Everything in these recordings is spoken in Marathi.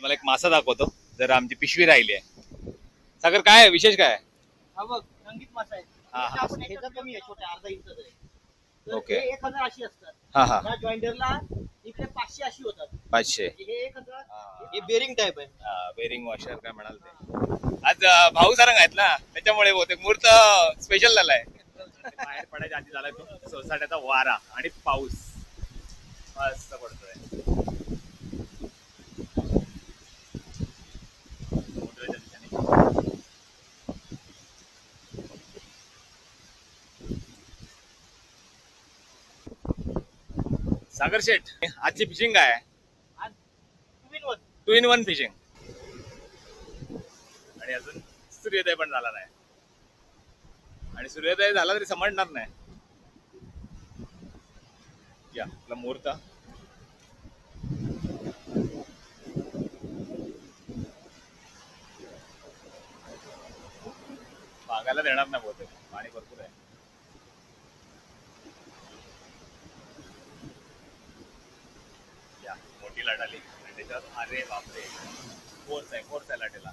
तुम्हाला एक मासा दाखवतो जर आमची पिशवी राहिली आहे. सागर काय आहे? विशेष काय आहे? हा बघ रंगीत मासा आहे. हा, हा. आपण ह्याचा कमी आहे छोट्या अर्धा इंच ओके. हे एक हजार अशी असतात. हा हा. या जॉईंडरला इकडे पाचशे अशी होतात. पाचशे. हे एक हजार हा. हे बेरिंग टाईप आहे. बेरिंग वॉशर काय म्हणाल ते. आज अं, भाऊ सारंग आहेत ना? त्याच्यामुळे बहुतेक मुहूर्त स्पेशल झालाय बाहेर पडायच्या आधी झालाय तो. सोसाट्याचा वारा आणि पाऊस. मस्त पडतोय. सागर शेठ आजची फिशिंग काय? आहे टू इन वन फिशिंग आणि अजून सूर्योदय पण झाला नाही. आणि सूर्योदय झाला तरी समजणार नाही. या आपला मुहूर्त. बागायला देणार नाही बहुतेक. पाणी भरपूर आहे. ती लाट आली आणि त्याच्यावर अरे बापरे. फोर्स आहे फोर्स आहे लाटेला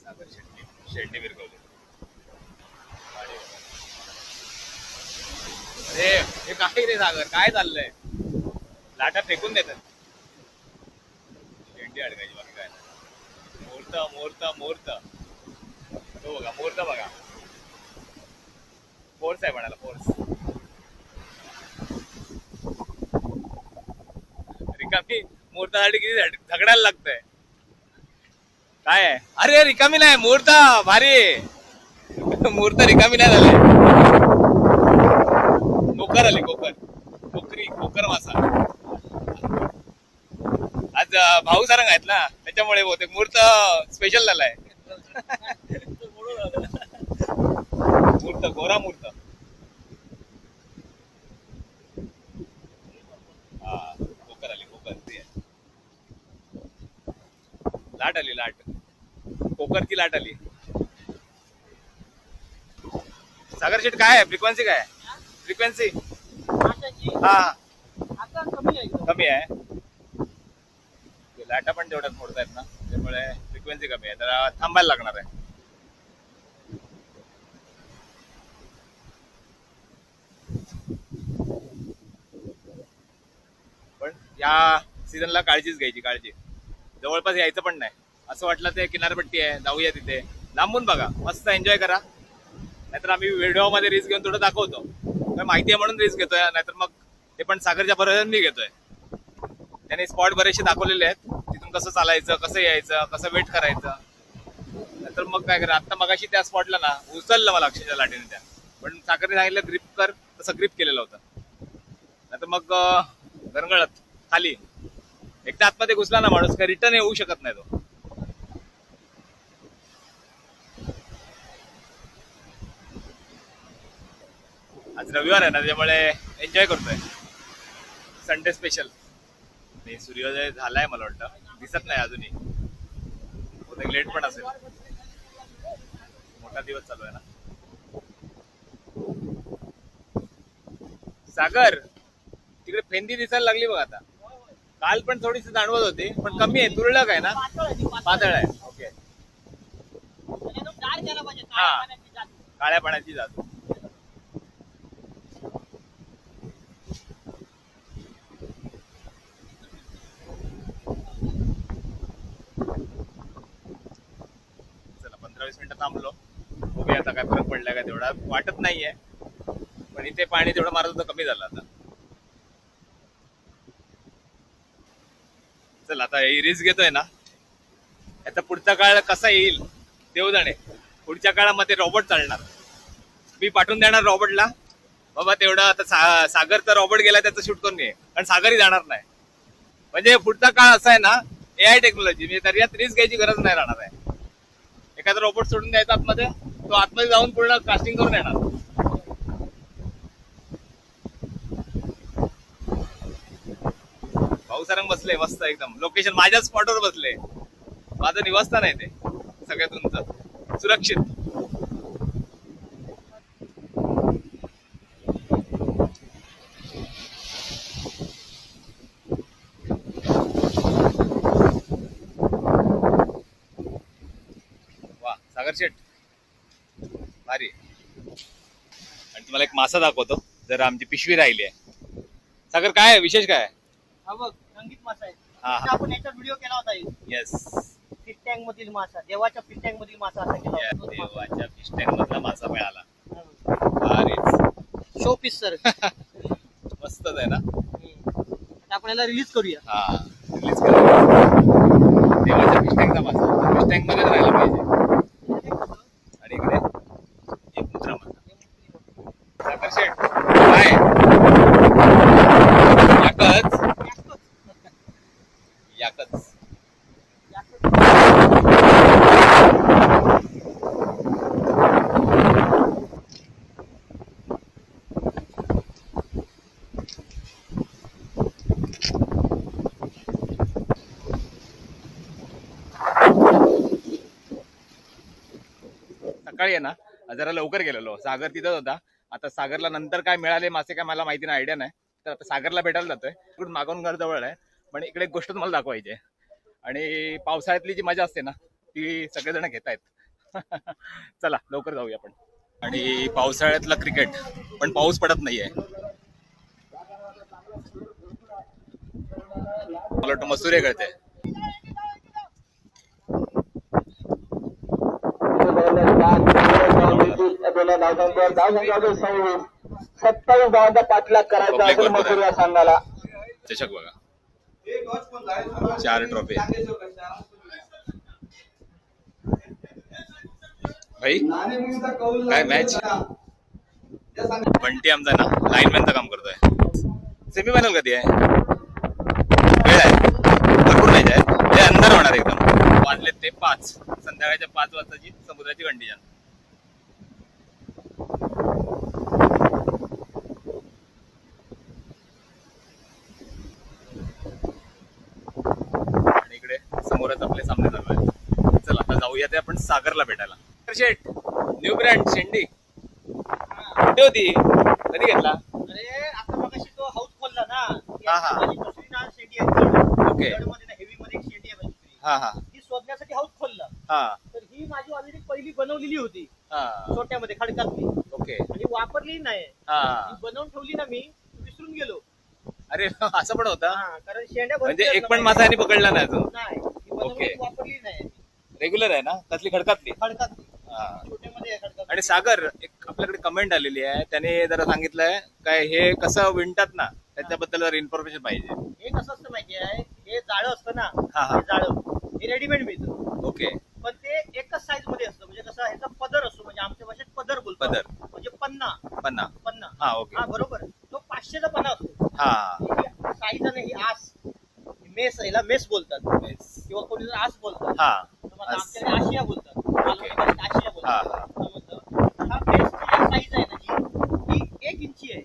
सागर शेट्टी शेट्टी विरगवली. अरे हे काय रे सागर? काय चाललंय? लाटा फेकून देतात. शेट्टी अडकायची बाकी काय मुहूर्त मुहूर्त मुहूर्त. तो बघा मुहूर्त बघा. फोर्स आहे म्हणाला फोर्स. रिकामी मुहूर्तासाठी किती झगडायला लागतंय. काय? अरे रिकामी नाही मुहूर्त भारी. मुहूर्त रिकामी नाही झाले. कोकर आली कोकर. कोकरी कोकर मासा. आज भाऊ सारंग आहेत ना त्याच्यामुळे बहुतेक मुहूर्त स्पेशल झालाय. मूर्त गोरा मूर्त हा कोकर आली कोकर ती आहे. लाट आली लाट. कोकरची लाट आली. सागर शेट काय आहे? फ्रिक्वेन्सी काय आहे? फ्रिक्वेन्सी हा. आता कमी आहे. कमी आहे लाटा पण तेवढ्यात मोडतायत ना. त्यामुळे फ्रिक्वेन्सी कमी आहे. तर थांबायला लागणार आहे. पण या सीझनला काळजीच घ्यायची काळजी. जवळपास यायचं पण नाही. असं वाटलं ते किनारपट्टी आहे जाऊया तिथे. लांबून बघा मस्त एन्जॉय करा. नाहीतर आम्ही व्हिडिओमध्ये रिस्क घेऊन थोडं दाखवतो. काय माहिती आहे म्हणून रिस्क घेतोय नाहीतर मग ते पण सागरच्या बरोबर मी घेतोय. त्याने स्पॉट बरेचसे दाखवलेले आहेत. तिथून कसं चालायचं कसं यायचं कसं वेट करायचं. नंतर मग काय करा आत्ता मगाशी त्या स्पॉटला ना उचललं मला अक्षरशः लाटेने त्या. पण सागरने सांगितलं ग्रीप कर तसं ग्रीप केलेलं होतं. नाहीतर मग अं, गरंगळत खाली. एकदा आतमध्ये घुसला ना माणूस का रिटर्न येऊ शकत नाही तो. आज रविवार आहे ना त्यामुळे एन्जॉय करतोय. संडे स्पेशल आणि सूर्योदय झालाय मला वाटतं. दिसत नाही अजूनही. बहुतेक लेट पण असेल. मोठा दिवस चालू आहे ना. सागर तिकडे फेंदी दिसायला लागली बघ आता. काल पण थोडीशी जाणवत होती पण कमी आहे तुरळक आहे ना? पातळ आहे ओके. हा. काळ्या पाण्याची काळ्या पाण्याची जात. चला पंधरा वीस मिनिटं थांबलो. बघूया आता काय फरक पडला का तेवढा. वाटत नाहीये पण इथे पाणी तेवढं मारत होतं कमी झालं आता. चल आता ही रिस्क घेतोय ना. आता पुढचा काळ कसा येईल देव पुढच्या काळामध्ये रॉबोट चालणार. मी पाठवून देणार रॉबर्टला. बाबा तेवढं आता सा- सागर तर रॉबर्ट गेला त्याचं शूट करून घे कारण सागरही जाणार नाही. म्हणजे पुढचा काळ असा आहे ना ए आय टेक्नॉलॉजी म्हणजे तर यात रिस्क घ्यायची गरज नाही राहणार आहे. एखादा रोबोट सोडून द्यायचा आतमध्ये तो आतमध्ये जाऊन पूर्ण कास्टिंग करून येणार. भाऊसारंग बसले मस्त एकदम. लोकेशन माझ्याच स्पॉटवर बसले. माझं निवासस्थान आहे ते सगळ्या तुमचं सुरक्षित. वा सागर शेट भारी. आणि तुम्हाला एक मासा दाखवतो जर आमची पिशवी राहिली आहे. सागर काय विशेष काय आहे? बघ रंगीत मासा आहे. हा. आपण याचा व्हिडिओ केला होता येस फिट टँक मधील मासा देवाच्या फिट टँक मधील मासा असा केला होता. देवाच्या फिश टँक मधला मासा मिळाला. भारीच शो पीस सर मस्तच आहे ना? आपण याला रिलीज करूया. हा रिलीज करा देवाच्या फिश टँकचा मासा. फिश टँक मध्येच राहायला पाहिजे. आणि इकडे एक मुद्रा मासा. शेठ आहे ना जरा लवकर गेलेलो. सागर तिथंच होता. आता सागरला नंतर काय मिळाले मासे काय मला माहिती नाही आयडिया नाही. तर आता सागरला भेटायला जातोय. इकडून मागून घर जवळ आहे. पण इकडे एक गोष्ट तुम्हाला दाखवायची आणि पावसाळ्यातली जी मजा असते ना ती सगळेजण घेत आहेत. चला लवकर जाऊया आपण. आणि पावसाळ्यातला क्रिकेट पण पाऊस पडत नाहीये. मला वाटतं मसुरे कळते सत्तावीस धावांचा पाच लाख करायचा असेल आहे. या संघाला चषक बघा. चार ट्रॉफी भाई काय मॅच बंटी आमचा ना लाईनमॅनचं काम करतोय. सेमी फायनल कधी आहे? वेळ आहे. भरपूर मॅच आहे ते अंधार होणार एकदम. वाजले ते पाच. संध्याकाळच्या पाच वाजताची समुद्राची कंडिशन आणि इकडे समोरच आपले सामने चालू आहे चला आता जाऊया ते आपण सागरला भेटायला. शेट न्यू ब्रँड शेंडी. कुठे होती? कधी घेतला? अरे आता तो हाऊस ना. हा, हा. ओके. हा हा ती शोधण्यासाठी हाऊस खोलला हा. तर ही माझी ऑलरेडी पहिली बनवलेली होती. हा. छोट्यामध्ये खडकातली. ओके. आणि वापरली नाही. हा. ती बनवून ठेवली ना मी विसरून गेलो. अरे असं पण होता? हा कारण शेंड्या भरपूर म्हणजे आहेत एक ना पण. मासा यांनी पकडला नाही अजून? नाही ती बनवून ओके. वापरली नाही. रेग्युलर आहे ना? त्यातली खडकातली? खडकातली. हा. छोट्यामध्ये आहे खडकात आणि सागर एक आपल्याकडे कमेंट आलेली आहे. त्याने जरा सांगितलंय काय हे कसं विणतात ना त्याच्याबद्दल जरा इन्फॉर्मेशन पाहिजे. हे कसं असतं माहिती आहे? हे जाळं असतं ना हा, हा. हे जाळं. हे रेडीमेड मिळतं. ओके. एकच साईजमध्ये असतं. म्हणजे कसं ह्याचा पदर असतो. म्हणजे आमच्या भाषेत पदर बोलतो. पदर. म्हणजे पन्ना. पन्ना. पन्ना. हा ओके हा बरोबर. तो पाचशेचा पन्ना असतो. हा. साईज आणि ही आस मेस याला मेस बोलतात. Yes. किंवा कोणी जर आस बोलतात हा. आस. आमच्याकडे आशिया बोलतात. मालवणी भाषेत आशिया हा, बोलतात? हा मेस साईज आहे ना जी ही एक इंची आहे.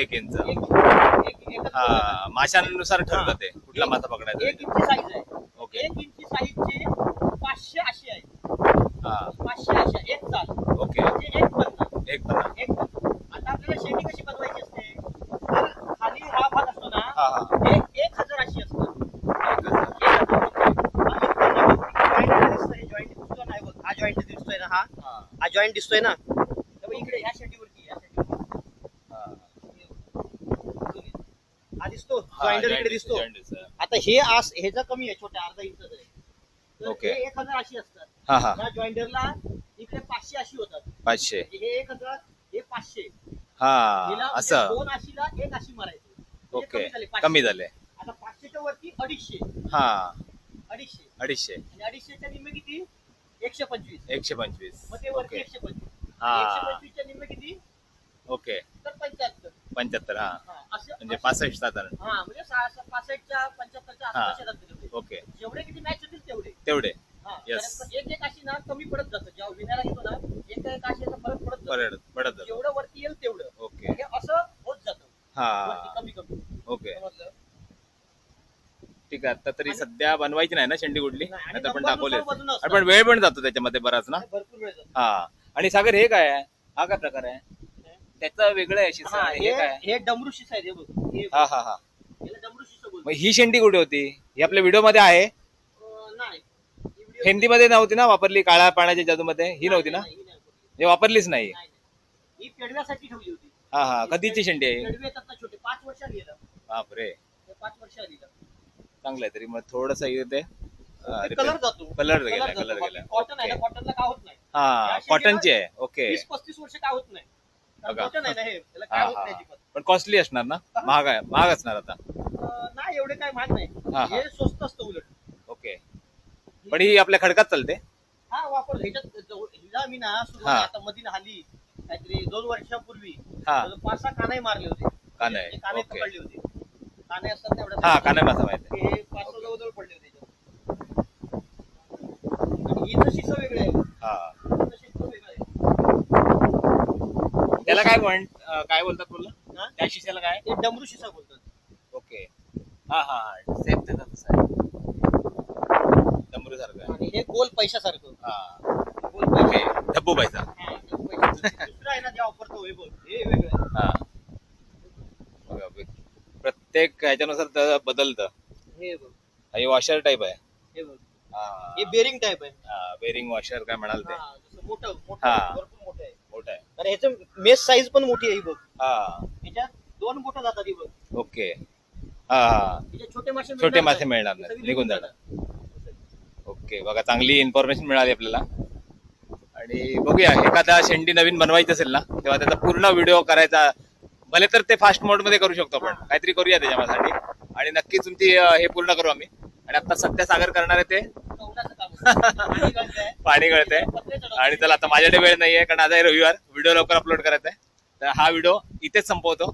एक इंच. एक एक- एकच हा बोलतात. माशांनुसार ठरलं ते. हा. कुठला मासा पकडायचा एक इंची साईज आहे. ओके. एक इंची साईजचे पाचशे हा पाचशे आशा एक चाल. ओके. म्हणजे एक पन्ना एक पन्ना एक पन्ना आता आपल्याला शेती कशी बनवायची असते? तर खाली हा भाग असतो ना हा, हा. एक एक हजार अशी असतात एक हजार. आणि जॉईंट दिसतोय जॉईंट दिसतो नाही बघ. हा जॉईंट दिसतोय ना हा. हा, हा जॉईंट दिसतोय ना. तर इकडे ह्या शेतीवरती या शेतीवरती हा. हा दिसतो. हा, जॉईंटर joint इकडे दिसतो. joint दिसतोय. आता हे आस ह्याचा कमी आहे छोट्या अर्धा इंच ओके. एक हजार अशी असतात. हा हा. या इकडे पाचशे अशी होतात. पाचशे. हे एक हजार हे पाचशे. हा हिला म्हणजे असं. दोन आशीला एक आशी मारायची. म्हणजे ओके. कमी झाले, पाचशे. कमी झाले. आता पाचशेच्या वरती अडीचशे. हा. अडीचशे. अडीचशे. आणि अडीचशेच्या निम्मे किती? एकशे पंचवीस. एकशे पंचवीस. मग ते वरती ओके. एकशे पंचवीस. हा. एकशे पंचवीसच्या निम्मे किती? ओके. तर पंच्याहत्तर. पंच्याहत्तर हा. हा, असं म्हणजे असं- पासष्ट साधारण. हा म्हणजे सहा- सहा- पासष्टच्या पंच्याहत्तरच्या हा. आसपास येतात तेवढे. ओके जेवढे किती मॅच होतील तेवढे तेवढे हा, Yes. कारण एक एक अशी ना कमी पडत जातं जेव्हा विनायला घेतो ना एक एक अशी फरक पडत जातो पडत पडत जातं. जेवढं वरती येईल तेवढं ओके हे असं होत जातं वरती हा कमी कमी ओके समजलं ठीक आहे. आता तरी सध्या बनवायची नाही ना शेंडी कुठली? नाही, आणि आता पण नंबर दाखवले असतात. पण वेळ पण जातो त्याच्यामध्ये बराच ना? भरपूर वेळ जातो. हा. आणि सागर हे काय आहे? हा काय प्रकार आहे? त्याचा वेगळं आहे शिसा हा, काय हे डमरू शिस आहे हे बघ. हे हा हा हा. याला डमरू शिस मग ही शेंडी कुठे होती? ही आपल्या व्हिडिओमध्ये आहे नाही. ही हिंदीमध्ये नव्हती ना वापरली काळ्या पाण्याच्या जादूमध्ये? ही नव्हती ना? नाही, ही नाही. हे वापरलीच नाही. नाही, नाही. ही पेडव्यासाठी ठेवली होती. हा हा. कधीची शेंडी आहे? पेडवे येतात ना छोटे. पाच वर्ष आली याला. बापरे. हे पाच वर्ष आली याला. चांगलं आहे तरी मग थोडस ते कलर जातो. कलर गेला. कलर गेला. कॉटन आहे ना. कॉटनला काय होत नाही. हा कॉटनची आहे. ओके वीस पस्तीस वर्ष काय होत नाही. बघा. कॉटन आहे ना हे त्याला हा काय होत हा नाही अजिबात. पण कॉस्टली असणार ना? महाग आहे महाग असणार आता. अं, नाही एवढे काय महाग नाही. हा, हा. हे स्वस्त असतं उलट. ओके पण ही आपल्या खडकात चालते? हा वापर ह्याच्यात जवळ- हिला मी ना सुरुवात हा. आता मधीन हल्ली काहीतरी दोन वर्षापूर्वी. हा. पाच सहा कानाई मारले होते. काने, म्हणजे काने ओके. पकडले होते. हा काने मासा माहिती आहे. हे. हा त्याला काय म्हण काय बोलतात बोलला? त्या शिशाला काय? ते डमरू शिसा बोलतात. ओके. हा हा सेम त्याचा तसा आहे. डमरू सारखं आणि हे गोल पैशासारखं. हा. गोल पैसा. धब्बू पैशाचं. दुसरं आहे ना जे वापरतो हे बघ हे वेगळं. हा. प्रत्येक ह्याच्यानुसार ते बदलतं. हे बघ. हे वॉशर टाईप आहे. हे बघ. हा. हे बेरिंग टाईप आहे. बेरिंग वॉशर काय म्हणाल ते. हा, जसं मोठं मोठं हा. भरपूर मोठं आहे. मोठं आहे. तर ह्याचं मेस साईज पण मोठी आहे ही बघ. हा. ह्याच्यात दोन बोटं जातात ही बघ. ओके. हा हा. ह्याच्यात छोटे मासे छोटे मिळणार मासे नाही. मिळणार नाही निघून जाणार. ओके बघा चांगली इन्फॉर्मेशन मिळाली आपल्याला. आणि बघूया एखादा शेंडी नवीन बनवायची असेल ना तेव्हा त्याचा पूर्ण व्हिडिओ करायचा भले तर ते फास्ट मोडमध्ये करू शकतो आपण काहीतरी करूया त्याच्यासाठी आणि नक्की तुमची हे पूर्ण करू आम्ही आणि आता सध्या सागर करणार आहे ते. पाणी गळतंय. गळते. आणि चला आता माझ्याकडे वेळ नाहीये कारण आज आहे रविवार व्हिडिओ लवकर अपलोड करायचा आहे तर हा व्हिडिओ इथेच संपवतो